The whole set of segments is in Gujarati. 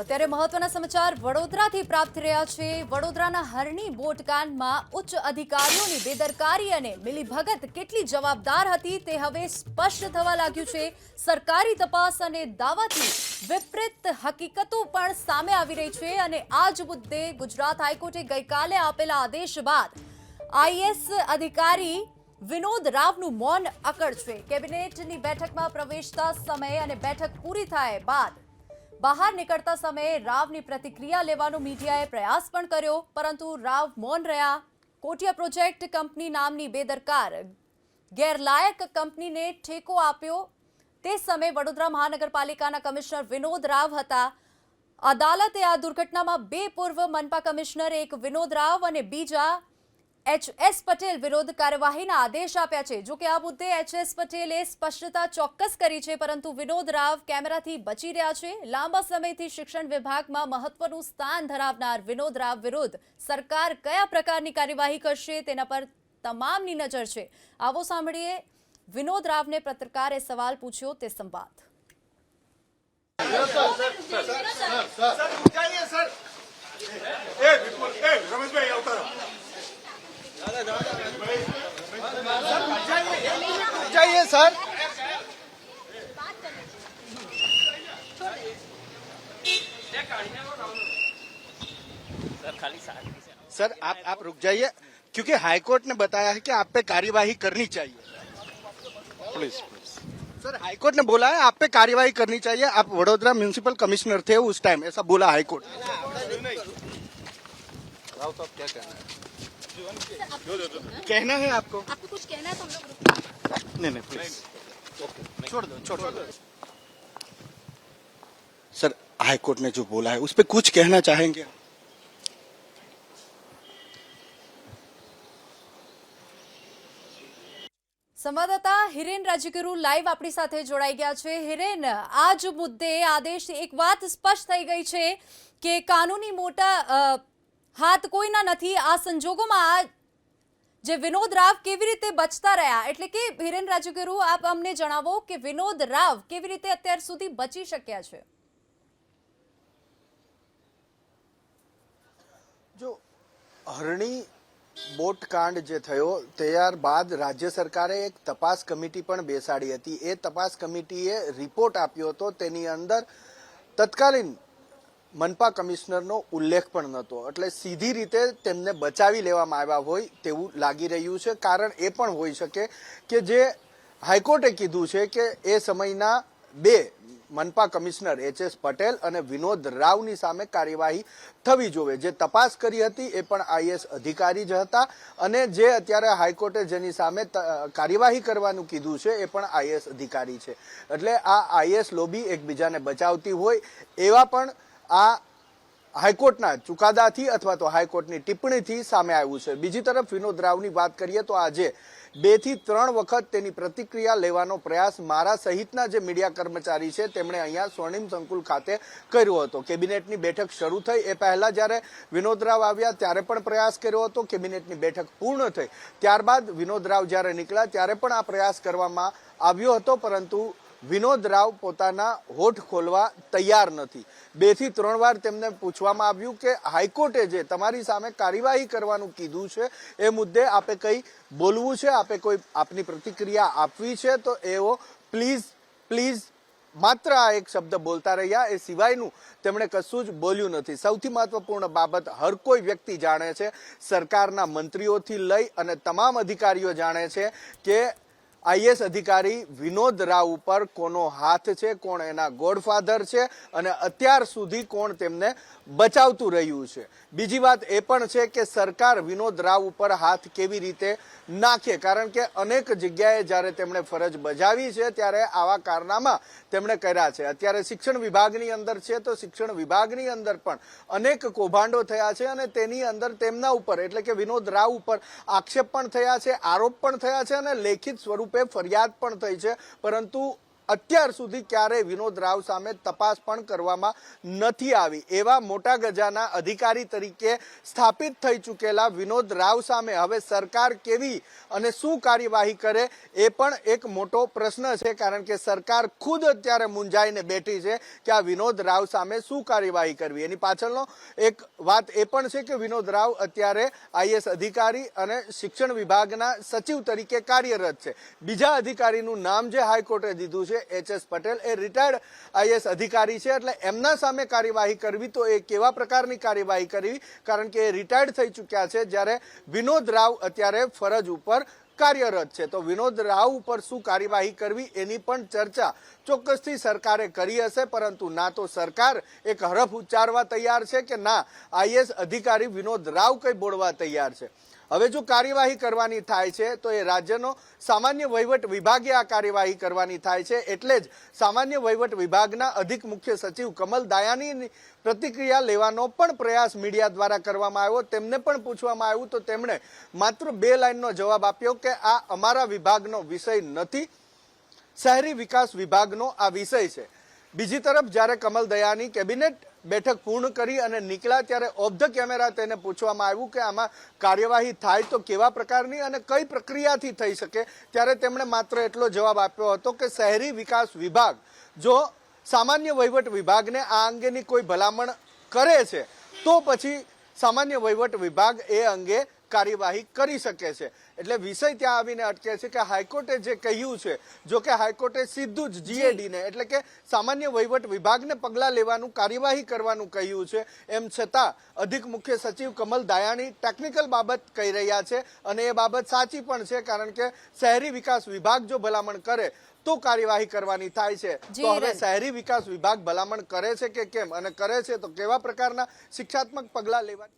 અત્યારે મહત્વના સમાચાર વડોદરાથી પ્રાપ્ત રહ્યા છે. વડોદરાના હરણી બોટ કાંડમાં ઉચ્ચ અધિકારીઓની બેદરકારી અને મિલીભગત કેટલી જવાબદાર હતી તે હવે સ્પષ્ટ થવા લાગ્યું છે. સરકારી તપાસ અને દાવાથી વિપરીત હકીકતો પણ સામે આવી રહી છે અને આ જ મુદ્દે ગુજરાત હાઈકોર્ટે ગઈકાલે આપેલા આદેશ બાદ આઈએસ અધિકારી વિનોદ રાવનું મૌન અકળ છે કેબિનેટની બેઠકમાં પ્રવેશતા સમયે અને બેઠક પૂરી થાય બાદ બહાર નીકળતા સમયે રાવની પ્રતિક્રિયા લેવાનો મીડિયાએ પ્રયાસ પણ કર્યો, પરંતુ રાવ મૌન રહ્યા. કોટિયા પ્રોજેક્ટ કંપની નામની બેદરકાર ગેરલાયક કંપનીને ઠેકો આપ્યો. તે સમયે વડોદરા મહાનગરપાલિકાના કમિશનર વિનોદ રાવ હતા. અદાલતે આ દુર્ઘટનામાં બે પૂર્વ મનપા કમિશનર એક વિનોદ રાવ અને બીજા એચએસ પટેલ વિરોધ કાર્યવાહીના આદેશ આપ્યા છે જો કે આ મુદ્દે એચએસ પટેલે સ્પષ્ટતા ચોક્કસ કરી છે પરંતુ વિનોદ રાવ કેમેરાથી બચી રહ્યા છે લાંબા સમયથી શિક્ષણ વિભાગમાં મહત્વનું સ્થાન ધરાવનાર વિનોદ રાવ વિરુદ્ધ સરકાર કયા પ્રકારની કાર્યવાહી કરશે તેના પર તમામની નજર છે આવો સાંભળીએ વિનોદ રાવને પત્રકારે સવાલ પૂછ્યો તે સંવાદ રમેશભાઈ जाइए सर। सर आप आप रुक जाइए क्योंकि हाईकोर्ट ने बताया है कि आप पे कार्यवाही करनी चाहिए। प्लीज़ सर हाईकोर्ट ने बोला है आप पे कार्यवाही करनी चाहिए। आप वडोदरा म्यूनिसिपल कमिश्नर थे उस टाइम ऐसा बोला हाईकोर्ट राव साहब क्या कहना है? कहना है आपको आपको कुछ कहना है तो हम लोग नहीं नहीं प्लीज छोड़ दो छोड़ दो सर हाईकोर्ट ने जो बोला है उस पर कुछ कहना चाहेंगे સંવાદદાતા હિરેન રાજગુરુ લાઈવ આપણી સાથે જોડાઈ ગયા છે હિરેન આ જ મુદ્દે આદેશ એક વાત સ્પષ્ટ થઈ ગઈ છે કે કાનૂની મોટા અ, હાથ કોઈના નથી. આ સંજોગોમાં જે વિનોદ રાવ કેવી રીતે બચતા રહ્યા? એટલે કે હિરેન રાજુગુરુ, આપ અમને જણાવો કે વિનોદ રાવ કેવી રીતે અત્યાર સુધી બચી શક્યા છે? જો, હરણી બોટ કાંડ જે થયો ત્યારબાદ રાજ્ય સરકારે એક તપાસ કમિટી પણ બેસાડી હતી. એ તપાસ કમિટીએ રિપોર્ટ આપ્યો હતો. તેની અંદર તત્કાલીન મનપા કમિશનરનો ઉલ્લેખ પણ નહોતો. એટલે સીધી રીતે તેમને બચાવી લેવામાં આવ્યા હોય તેવું લાગી રહ્યું છે. કારણ એ પણ હોઈ શકે કે જે હાઈકોર્ટે કીધું છે કે એ સમયના બે મનપા કમિશનર એચ એસ પટેલ અને વિનોદ રાવની સામે કાર્યવાહી થવી જોવે. જે તપાસ કરી હતી એ પણ આઈએસ અધિકારી જ હતા અને જે અત્યારે હાઈકોર્ટે જેની સામે કાર્યવાહી કરવાનું કીધું છે એ પણ આઈએસ અધિકારી છે. એટલે આ આઈએસ લોબી એકબીજાને બચાવતી હોય એવા પણ આ હાઈકોર્ટના ચુકાદાથી અથવા તો હાઈકોર્ટની ટિપ્પણીથી સામે આવ્યું છે. બીજી તરફ વિનોદ રાવની વાત કરીએ તો આજે બેથી ત્રણ વખત તેની પ્રતિક્રિયા લેવાનો પ્રયાસ મારા સહિતના જે મીડિયા કર્મચારી છે, તેમણે અહીંયા સ્વર્ણિમ સંકુલ ખાતે કર્યો હતો. કેબિનેટની બેઠક શરૂ થઈ. એ પહેલા જ્યારે વિનોદ રાવ આવ્યા ત્યારે પણ પ્રયાસ કર્યો હતો. કેબિનેટની બેઠક પૂર્ણ થઈ. ત્યારબાદ વિનોદ રાવ જ્યારે નીકળ્યા ત્યારે પણ આ પ્રયાસ કરવામાં આવ્યો હતો, પરંતુ વિનોદ રાવ પોતાના હોઠ ખોલવા તૈયાર નથી. બેથી ત્રણ વાર તેમને પૂછવામાં આવ્યું કે હાઈકોર્ટે જે તમારી સામે કાર્યવાહી કરવાનું કીધું છે, એ મુદ્દે આપે કઈ બોલવું છે? આપે કોઈ આપની પ્રતિક્રિયા આપવી છે? તો એઓ પ્લીઝ પ્લીઝ માત્ર આ એક શબ્દ બોલતા રહ્યા, એ સિવાયનું તેમણે કશું જ બોલ્યું નથી. સૌથી મહત્વપૂર્ણ બાબત હર કોઈ વ્યક્તિ જાણે છે, સરકારના મંત્રીઓથી લઈ અને તમામ અધિકારીઓ જાણે છે કે આઈએસ અધિકારી વિનોદ રાવ ઉપર કોનો હાથ છે, કોણ એના ગોડફાધર છે અને અત્યાર સુધી કોણ તેમને બચાવતું રહ્યું છે. બીજી વાત એ પણ છે કે સરકાર વિનોદ રાવ ઉપર હાથ કેવી રીતે નાખે? કારણ કે અનેક જગ્યાએ જ્યારે તેમણે ફરજ બજાવી છે, ત્યારે આવા કારનામા તેમણે કર્યા છે. અત્યારે શિક્ષણ વિભાગની અંદર છે, તો શિક્ષણ વિભાગની અંદર પણ અનેક કૌભાંડો થયા છે અને તેની અંદર તેમના ઉપર, એટલે કે વિનોદ રાવ ઉપર આક્ષેપ પણ થયા છે, આરોપ પણ થયા છે અને લેખિત સ્વરૂપે ફરિયાદ પણ થઈ છે. પરંતુ અત્યાર સુધી ક્યારેય વિનોદ રાવ સામે તપાસ પણ કરવામાં નથી આવી. એવા મોટા ગજાના અધિકારી તરીકે સ્થાપિત થઈ ચૂકેલા વિનોદ રાવ સામે હવે સરકાર કેવી અને શું કાર્યવાહી કરે એ પણ એક મોટો પ્રશ્ન છે, કારણ કે સરકાર ખુદ અત્યારે મૂંઝાઈને બેઠી છે કે આ વિનોદ રાવ સામે શું કાર્યવાહી કરવી. એની પાછળનો એક વાત એ પણ છે કે વિનોદ રાવ અત્યારે આઈએસ અધિકારી અને શિક્ષણ વિભાગના સચિવ તરીકે કાર્યરત છે. બીજા અધિકારીનું નામ જે હાઈકોર્ટે દીધું છે એચ એસ પટેલ. એ રિટાયર્ડ આઈએસ અધિકારી છે એટલે એમના સામે કાર્યવાહી કરવી તો એ કેવા પ્રકારની કાર્યવાહી કરવી? કારણ કે એ રિટાયર્ડ થઈ ચૂક્યા છે જ્યારે વિનોદ રાવ અત્યારે ફરજ ઉપર કાર્યરત છે. તો વિનોદ રાવ ઉપર શું કાર્યવાહી કરવી એની પણ ચર્ચા ચોક્કસથી સરકારે કરી હશે, પરંતુ ના તો સરકાર એક હરફ ઉચ્ચારવા તૈયાર છે કે ના? આઈએસ અધિકારી વિનોદ રાવ કંઈ બોલવા તૈયાર છે? હવે જો કાર્યવાહી કરવાની થાય છે, તો એ રાજ્યનો સામાન્ય વહીવટ વિભાગે આ કાર્યવાહી કરવાની થાય છે. એટલે જ સામાન્ય વહીવટ વિભાગના અધિક મુખ્ય સચિવ કમલ દાયાનીની પ્રતિક્રિયા લેવાનો પણ પ્રયાસ મીડિયા દ્વારા કરવામાં આવ્યો. તેમને પણ પૂછવામાં આવ્યું તો તેમણે માત્ર બે લાઈનનો જવાબ આપ્યો કે આ અમારા વિભાગનો વિષય નથી, શહેરી વિકાસ વિભાગનો આ વિષય છે. બીજી તરફ જ્યારે કમલ દયાની કેબિનેટ બેઠક પૂર્ણ કરી અને નીકળ્યા ત્યારે ઓફ ધ કેમેરા તેને પૂછવામાં આવ્યું કે આમાં કાર્યવાહી થાય તો કેવા પ્રકારની અને કઈ પ્રક્રિયાથી થઈ શકે? ત્યારે તેમણે માત્ર એટલો જવાબ આપ્યો હતો કે શહેરી વિકાસ વિભાગ, જો સામાન્ય વહીવટ વિભાગને આ અંગેની કોઈ ભલામણ કરે છે, તો પછી સામાન્ય વહીવટ વિભાગ એ અંગે કાર્યવાહી કરી શકે છે. એટલે વિષય ત્યાં આવીને અટકે છે કે હાઈકોર્ટે જે કહ્યું છે જો કે હાઈકોર્ટે સીધું જ જીએડીને એટલે કે સામાન્ય વહીવટ વિભાગને પગલાં લેવાનું કાર્યવાહી કરવાનું કહ્યું છે. એમ છતાં અધિક મુખ્ય સચિવ કમલ દાયાણી ટેકનિકલ બાબત કહી રહ્યા છે અને એ બાબત સાચી પણ છે કારણ કે શહેરી વિકાસ વિભાગ જો ભલામણ કરે તો કાર્યવાહી કરવાની થાય છે. તો હવે શહેરી વિકાસ વિભાગ ભલામણ કરે છે કે કેમ? અને કરે છે તો કેવા પ્રકારના શિક્ષાત્મક પગલાં લેવા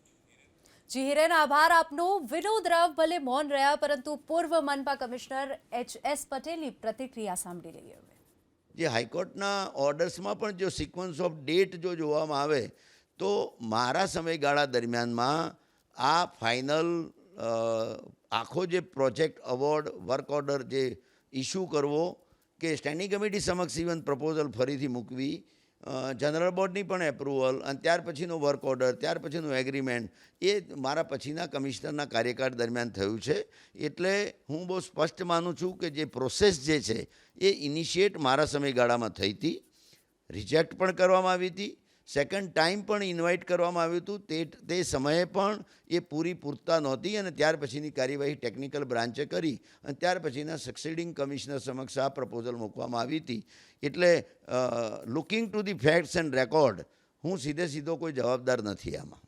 જી આભાર. આપનો વિનોદ રાવ ભલે મૌન રહ્યા, પરંતુ પૂર્વ મનપા કમિશનર એચ એસ પટેલની પ્રતિક્રિયા સાંભળી લઈએ હવે. જે હાઈકોર્ટના ઓર્ડર્સમાં પણ જો સિક્વન્સ ઓફ ડેટ જો જોવામાં આવે, તો મારા સમયગાળા દરમિયાનમાં આ ફાઇનલ આખો જે પ્રોજેક્ટ અવોર્ડ, વર્ક ઓર્ડર જે ઇસ્યુ કરવો કે સ્ટેન્ડિંગ કમિટી સમક્ષ ઇવન પ્રપોઝલ ફરીથી મૂકવી જનરલ બોર્ડની પણ એપ્રુવલ અને ત્યાર પછીનો વર્ક ઓર્ડર ત્યાર પછીનું એગ્રીમેન્ટ એ મારા પછીના કમિશનરના કાર્યકાળ દરમિયાન થયું છે. એટલે હું બહુ સ્પષ્ટ માનું છું કે જે પ્રોસેસ જે છે, એ ઇનિશિએટ મારા સમયગાળામાં થઈ હતી. રિજેક્ટ પણ કરવામાં આવી હતી. સેકન્ડ ટાઈમ પણ ઇન્વાઇટ કરવામાં આવ્યું હતું. તે તે સમયે પણ એ પૂરી પૂરતા નહોતી અને ત્યાર પછીની કાર્યવાહી ટેકનિકલ બ્રાન્ચે કરી અને ત્યાર પછીના સક્સીડિંગ કમિશનર સમક્ષ આ પ્રપોઝલ મૂકવામાં આવી હતી. એટલે looking to the facts and record હું સીધે સીધો કોઈ જવાબદાર નથી આમાં.